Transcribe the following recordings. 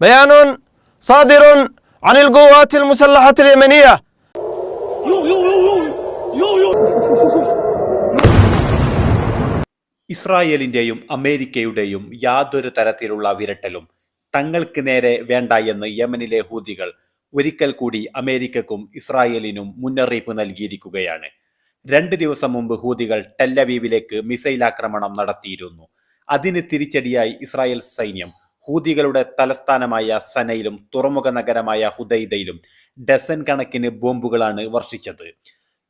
بيان صادر عن القوات المسلحة اليمنية ഇസ്രായേലിന്റെയും അമേരിക്കയുടെയും യാതൊരു തരത്തിലുള്ള വിരട്ടലും തങ്ങൾക്ക് നേരെ വേണ്ട എന്ന് യമനിലെ ഹൂതികൾ ഒരിക്കൽ കൂടി അമേരിക്കക്കും ഇസ്രായേലിനും മുന്നറിയിപ്പ് നൽകിയിരിക്കുകയാണ് രണ്ട് ദിവസം മുമ്പ് ഹൂതികൾ ടെല്ലവീവിലേക്ക് മിസൈൽ ആക്രമണം നടത്തിയിരുന്നു അതിന് തിരിച്ചടിയായി ഇസ്രായേൽ സൈന്യം ഹൂതികളുടെ തലസ്ഥാനമായ സനയിലും തുറമുഖ നഗരമായ ഹുദൈദയിലും ഡസൻ കണക്കിന് ബോംബുകളാണ് വർഷിച്ചത്.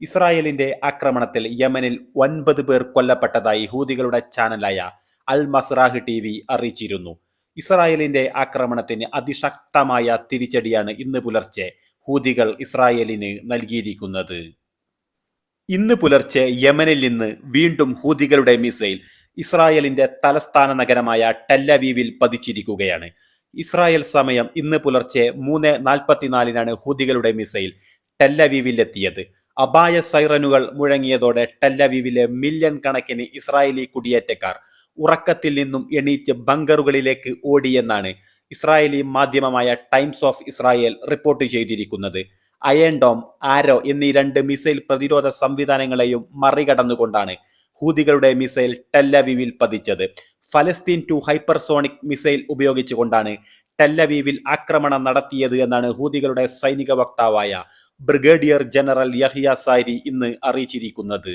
ഇസ്രായേലിന്റെ ആക്രമണത്തിൽ യമനിൽ ഒൻപത് പേർ കൊല്ലപ്പെട്ടതായി ഹൂതികളുടെ ചാനലായ അൽ മസ്രാഹ് ടി വി അറിയിച്ചിരുന്നു. ഇസ്രായേലിന്റെ ആക്രമണത്തിന് അതിശക്തമായ തിരിച്ചടിയാണ് ഇന്ന് പുലർച്ചെ ഹൂതികൾ ഇസ്രായേലിന് നൽകിയിരിക്കുന്നത്. ഇന്ന് പുലർച്ചെ യമനിൽ നിന്ന് വീണ്ടും ഹൂതികളുടെ മിസൈൽ ഇസ്രായേലിന്റെ തലസ്ഥാന നഗരമായ ടെല്ലവീവിൽ പതിച്ചിരിക്കുകയാണ്. ഇസ്രായേൽ സമയം ഇന്ന് പുലർച്ചെ മൂന്ന് നാൽപ്പത്തിനാലിനാണ് ഹൂതികളുടെ മിസൈൽ ടെല്ലവീവിലെത്തിയത് അപായ സൈറനുകൾ മുഴങ്ങിയതോടെ ടെല്ലവീവിലെ മില്യൺ കണക്കിന് ഇസ്രായേലി കുടിയേറ്റക്കാർ ഉറക്കത്തിൽ നിന്നും എണീറ്റ് ബങ്കറുകളിലേക്ക് ഓടിയെന്നാണ് ഇസ്രായേലി മാധ്യമമായ ടൈംസ് ഓഫ് ഇസ്രായേൽ റിപ്പോർട്ട് ചെയ്തിരിക്കുന്നത്. അയൺ ഡോം ആരോ എന്നീ രണ്ട് മിസൈൽ പ്രതിരോധ സംവിധാനങ്ങളെയും മറികടന്നുകൊണ്ടാണ് ഹൂതികളുടെ മിസൈൽ ടെല്ലവീവിൽ പതിച്ചത്. ഫലസ്തീൻ ടു ഹൈപ്പർസോണിക് മിസൈൽ ഉപയോഗിച്ചുകൊണ്ടാണ് ടെല്ലവീവിൽ ആക്രമണം നടത്തിയത് എന്നാണ് ഹൂതികളുടെ സൈനിക വക്താവായ ബ്രിഗേഡിയർ ജനറൽ യഹിയ സാരി ഇന്ന് അറിയിച്ചിരിക്കുന്നത്.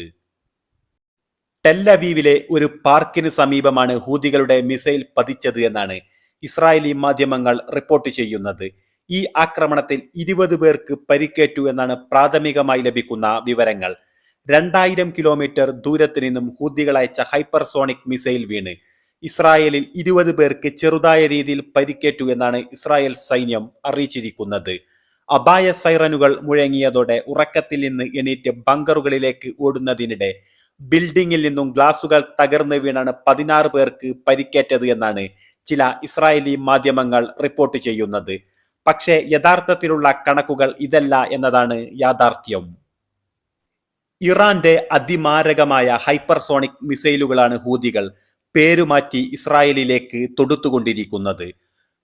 ടെല്ലവീവിലെ ഒരു പാർക്കിന് സമീപമാണ് ഹൂതികളുടെ മിസൈൽ പതിച്ചത് എന്നാണ് ഇസ്രായേലി മാധ്യമങ്ങൾ റിപ്പോർട്ട് ചെയ്യുന്നത്. ഈ ആക്രമണത്തിൽ ഇരുപത് പേർക്ക് പരിക്കേറ്റു എന്നാണ് പ്രാഥമികമായി ലഭിക്കുന്ന വിവരങ്ങൾ. രണ്ടായിരം കിലോമീറ്റർ ദൂരത്ത് നിന്നും ഹൂതികൾ അയച്ച ഹൈപ്പർസോണിക് മിസൈൽ വീണ്. ഇസ്രായേലിൽ ഇരുപത് പേർക്ക് ചെറുതായ രീതിയിൽ പരിക്കേറ്റു എന്നാണ് ഇസ്രായേൽ സൈന്യം അറിയിച്ചിരിക്കുന്നത്. അപായ സൈറനുകൾ മുഴങ്ങിയതോടെ ഉറക്കത്തിൽ നിന്ന് എണീറ്റ് ബങ്കറുകളിലേക്ക് ഓടുന്നതിനിടെ ബിൽഡിംഗിൽ നിന്നും ഗ്ലാസുകൾ തകർന്നു വീണാണ് പതിനാറ് പേർക്ക് പരിക്കേറ്റത് എന്നാണ് ചില ഇസ്രായേലി മാധ്യമങ്ങൾ റിപ്പോർട്ട് ചെയ്യുന്നത്. പക്ഷേ യഥാർത്ഥത്തിലുള്ള കണക്കുകൾ ഇതല്ല എന്നതാണ് യാഥാർത്ഥ്യം. ഇറാന്റെ അതിമാരകമായ ഹൈപ്പർസോണിക് മിസൈലുകളാണ് ഹൂതികൾ പേരുമാറ്റി ഇസ്രായേലിലേക്ക് തൊടുത്തുകൊണ്ടിരിക്കുന്നത്.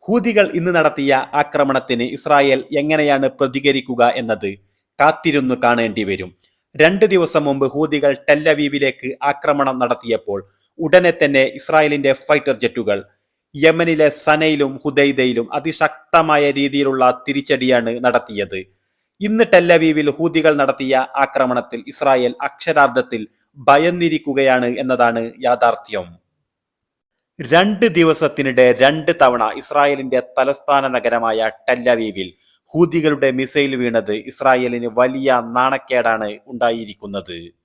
ഹൂതികൾ ഇന്ന് നടത്തിയ ആക്രമണത്തിന് ഇസ്രായേൽ എങ്ങനെയാണ് പ്രതികരിക്കുക എന്നത് കാത്തിരുന്നു കാണേണ്ടി വരും. രണ്ട് ദിവസം മുമ്പ് ഹൂതികൾ ടെല്ലവീവിലേക്ക് ആക്രമണം നടത്തിയപ്പോൾ ഉടനെ തന്നെ ഇസ്രായേലിന്റെ ഫൈറ്റർ ജെറ്റുകൾ യമനിലെ സനയിലും ഹുദൈദയിലും അതിശക്തമായ രീതിയിലുള്ള തിരിച്ചടിയാണ് നടത്തിയത്. ഇന്ന് ടെല്ലവീവിൽ ഹൂതികൾ നടത്തിയ ആക്രമണത്തിൽ ഇസ്രായേൽ അക്ഷരാർത്ഥത്തിൽ ഭയന്നിരിക്കുകയാണ് എന്നതാണ് യാഥാർത്ഥ്യം. രണ്ട് ദിവസത്തിനിടെ രണ്ട് തവണ ഇസ്രായേലിന്റെ തലസ്ഥാന നഗരമായ ടെല്ലവീവിൽ ഹൂതികളുടെ മിസൈൽ വീണത് ഇസ്രായേലിന് വലിയ നാണക്കേടാണ് ഉണ്ടായിരിക്കുന്നത്.